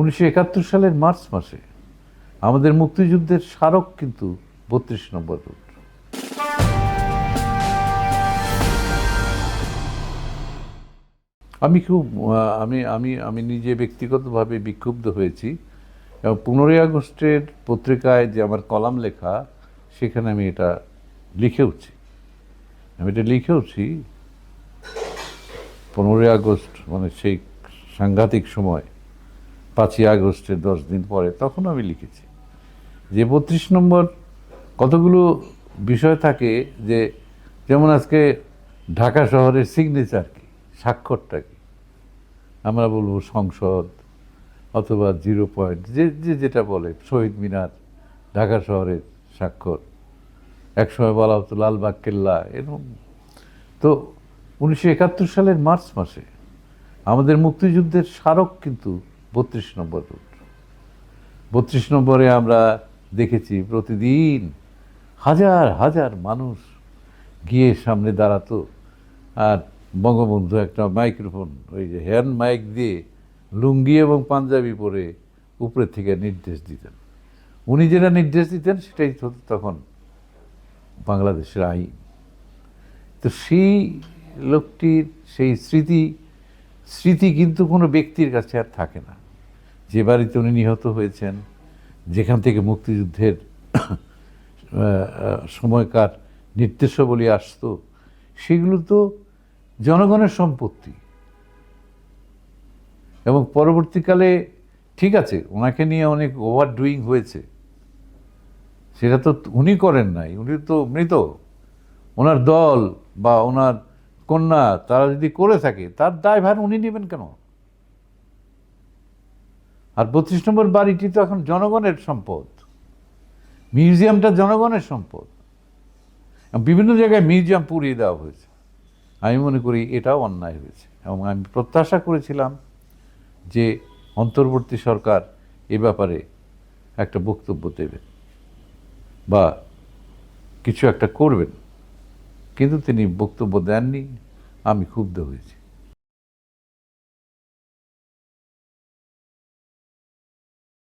উনিশশো একাত্তর সালের মার্চ মাসে আমাদের মুক্তিযুদ্ধের স্মারক কিন্তু বত্রিশ নম্বর রুট আমি খুব আমি আমি আমি নিজে ব্যক্তিগতভাবে বিক্ষুব্ধ হয়েছি এবং পনেরোই আগস্টের পত্রিকায় যে আমার কলাম লেখা, সেখানে আমি এটা লিখেওছি। আমি এটা লিখেওছি পনেরোই আগস্ট মানে সেই সাংঘাতিক সময়। পাঁচই আগস্টের দশ দিন পরে, তখন আমি লিখেছি যে বত্রিশ নম্বর কতগুলো বিষয় থাকে যে যেমন আজকে ঢাকা শহরের সিগনেচার কি, স্বাক্ষরটা কি? আমরা বলব সংসদ অথবা জিরো পয়েন্ট যে যে যেটা বলে, শহীদ মিনার, ঢাকা শহরের স্বাক্ষর। একসময় বলা হতো লালবাগ কেল্লা, এরকম। তো উনিশশো একাত্তর সালের মার্চ মাসে আমাদের মুক্তিযুদ্ধের স্মারক কিন্তু বত্রিশ নম্বর রুট বত্রিশ নম্বরে আমরা দেখেছি প্রতিদিন হাজার হাজার মানুষ গিয়ে সামনে দাঁড়াতো। আর বঙ্গবন্ধু একটা মাইক্রোফোন, ওই যে হ্যান্ড মাইক দিয়ে লুঙ্গি এবং পাঞ্জাবি পরে উপরে থেকে নির্দেশ দিতেন। উনি যেটা নির্দেশ দিতেন সেটাই হতো তখন বাংলাদেশের আইন। তো সেই লোকটির সেই স্মৃতি স্মৃতি কিন্তু কোনো ব্যক্তির কাছে আর থাকে না। যে বাড়িতে উনি নিহত হয়েছেন, যেখান থেকে মুক্তিযুদ্ধের সময়কার নির্দেশাবলী আসতো, সেগুলো তো জনগণের সম্পত্তি। এবং পরবর্তীকালে ঠিক আছে, ওনাকে নিয়ে অনেক ওভার ডুইং হয়েছে। সেটা তো উনি করেন নাই, উনি তো মৃত। ওনার দল বা ওনার কন্যা, তারা যদি করে থাকে, তার দায়ভার উনি নেবেন কেন? আর বত্রিশ নম্বর বাড়িটি তো এখন জনগণের সম্পদ। মিউজিয়ামটা জনগণের সম্পদ। বিভিন্ন জায়গায় মিউজিয়াম পুড়িয়ে দেওয়া হয়েছে। আমি মনে করি এটাও অন্যায় হয়েছে। এবং আমি প্রত্যাশা করেছিলাম যে অন্তর্বর্তী সরকার এ ব্যাপারে একটা বক্তব্য দেবেন বা কিছু একটা করবেন। কিন্তু তিনি বক্তব্য দেননি। আমি ক্ষুব্ধ হয়েছি।